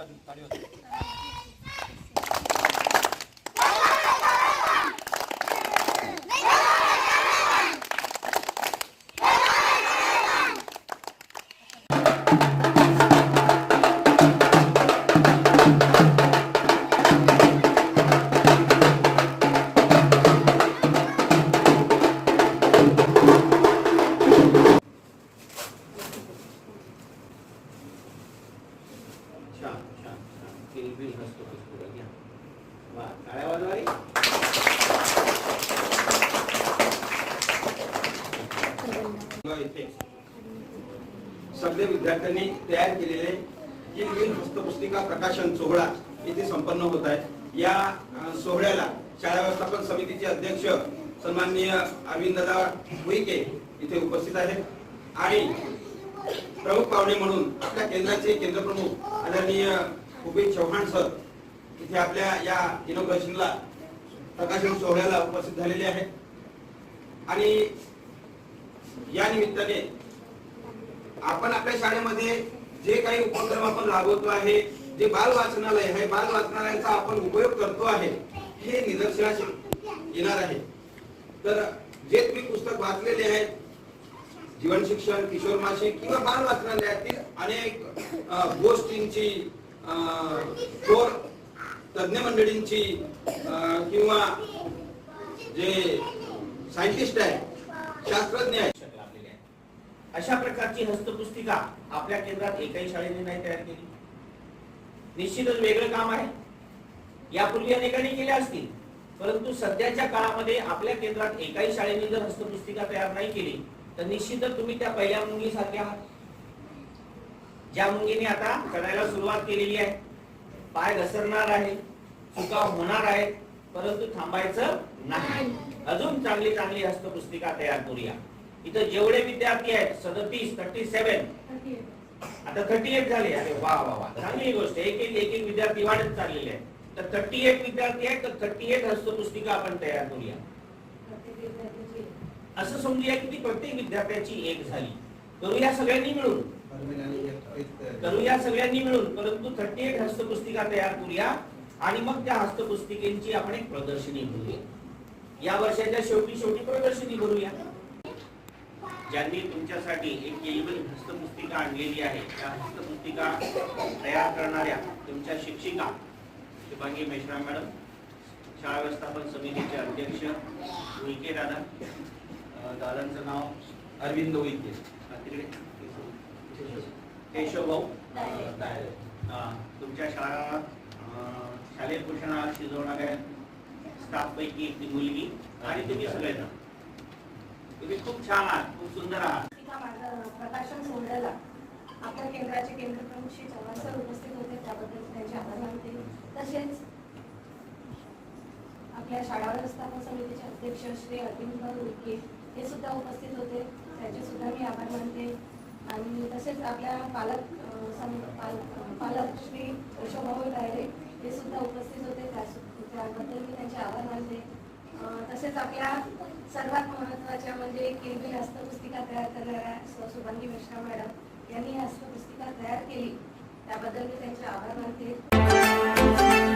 ありがとう。घ्या. वा काळ्या सगळे विद्यार्थ्यांनी तयार केलेले किलबिल हस्तपुस्तिका प्रकाशन सोहळा इथे संपन्न होत आहे. या सोहळ्याला शाळा व्यवस्थापन समितीचे अध्यक्ष सन्माननीय अरविंददा भुईके इथे उपस्थित आहेत. आणि प्रमुख पाहुणे म्हणून आपल्या केंद्राचे केंद्रप्रमुख आदरणीय उपेश चव्हाण सर इथे आपल्या या इनोग्रेशनला प्रकाशन सोहळ्याला उपस्थित झालेले आहेत. आणि या निमित्ताने आपण आपल्या शाळेमध्ये जे काही उपक्रम आपण राबवतो आहे जे बाल वाचनालय आहे बाल वाचनालयाचा आपण उपयोग करतो आहे हे निदर्शनास येणार आहे. तर जे तुम्ही पुस्तक वाचलेले आहेत जीवन शिक्षण किशोर मासिक किंवा बाल वाचनालयातील अनेक गोष्टींची थोर तज्ञ मंडळींची किंवा जे सायंटिस्ट आहे शास्त्रज्ञ आहे अशा प्रकारची हस्तपुस्तिका आपल्या केंद्रात एकाही शाळेने नाही तयार केली. निश्चितच वेगळं काम आहे. यापूर्वी अनेकांनी केल्या असतील परंतु सध्याच्या काळामध्ये आपल्या केंद्रात एकाही शाळेने जर हस्तपुस्तिका तयार नाही केली तर निश्चितच तुम्ही त्या पहिल्या मुंगी सारख्या आहात ज्या मुंगीने आता चढायला सुरुवात केलेली आहे. पाय घसरणार आहे चुका होणार आहेत परंतु थांबायचं नाही. अजून चांगली चांगली हस्तपुस्तिका तयार करूया. इथं जेवढे विद्यार्थी आहेत सदतीस थर्टी सेव्हन आता थर्टी एट झाले. अरे वा वा वा. चांगली गोष्ट एक एक एक एक विद्यार्थी वाढत चाललेले आहेत. तर थर्टी एट विद्यार्थी आहेत तर थर्टी एट हस्तपुस्तिका आपण तयार करूया. असं समजूया की ती प्रत्येक विद्यार्थ्याची एक झाली. करूया सगळ्यांनी मिळून. करूया. सगळ्यांनी मिळून परंतु थर्टी एट हस्तपुस्तिका तयार करूया आणि मग त्या हस्तपुस्तिकेची आपण एक प्रदर्शनी भरूया. या वर्षाच्या शेवटी शेवटी प्रदर्शनी भरूया. ज्यांनी तुमच्यासाठी एक केवळ हस्तपुस्तिका आणलेली आहे त्या हस्तपुस्तिका तयार करणाऱ्या तुमच्या शिक्षिका शुभांगी मेश्राम मॅडम शाळा व्यवस्थापन समितीचे अध्यक्ष उईके दादा दादांचं नाव अरविंद उईके तिकडे. केशव भाऊ. तुमच्या शाळा शालेय पोषणाला शिजवणाऱ्या स्टाफ पैकी एक ती मुलगी आणि तुम्ही सगळेजण तुम्ही खूप छान आहात खूप सुंदर आहात. प्रकाशन सोहळ्याला आपल्या केंद्राचे केंद्रप्रमुख श्री चव्हाण सर उपस्थित होते त्याबद्दल त्यांचे आभार मानते तसेच आपल्या शाळा व्यवस्थापन समितीचे अध्यक्ष श्री अरविंद उईके हे सुद्धा उपस्थित होते. त्यांचे सुद्धा मी आभार मानते. तसेच आपल्या पालक पालक श्री यशोभाऊ डायरे हे सुद्धा उपस्थित होते. त्याबद्दल मी त्यांचे आभार मानले तसेच आपल्या सर्वात महत्त्वाच्या म्हणजे केलबी हस्तपुस्तिका तयार करणाऱ्या सुभांगी शुभांगी मिश्रा मॅडम यांनी हस्तपुस्तिका तयार केली. त्याबद्दल मी त्यांचे आभार मानते.